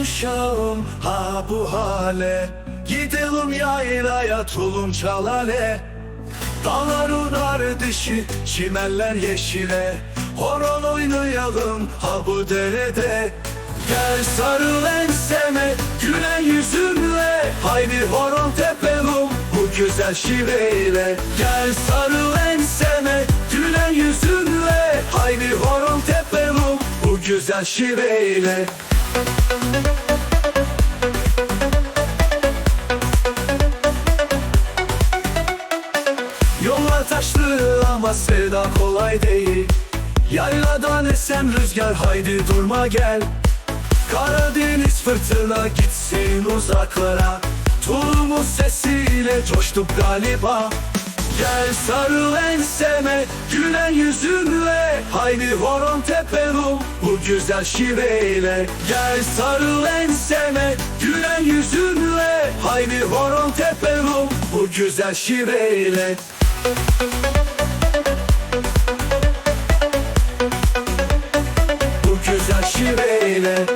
uşağım? Ha bu hale. Gidelim yaylaya tulum çalale. Dağların ardışı çimenler yeşile. Horon oynayalım ha bu derede. Gel sarıl enseme gülen yüzünle. Haydi horon tepelim bu güzel şiveyle. Gel sarıl enseme gülen yüzünle. Haydi horon tepelim bu güzel şiveyle Yollar taşlı ama sevda kolay değil. Yayladan esen rüzgar haydi durma gel. Karadeniz fırtına gitsin uzaklara. Tulumuz sesiyle coştuk galiba Gel sarıl enseme gülen yüzünle Haydi horon tepelum bu güzel şiveyle. Gel sarıl enseme gülen yüzünle Haydi horon tepelum bu güzel şiveyle. Bu güzel şiveyle.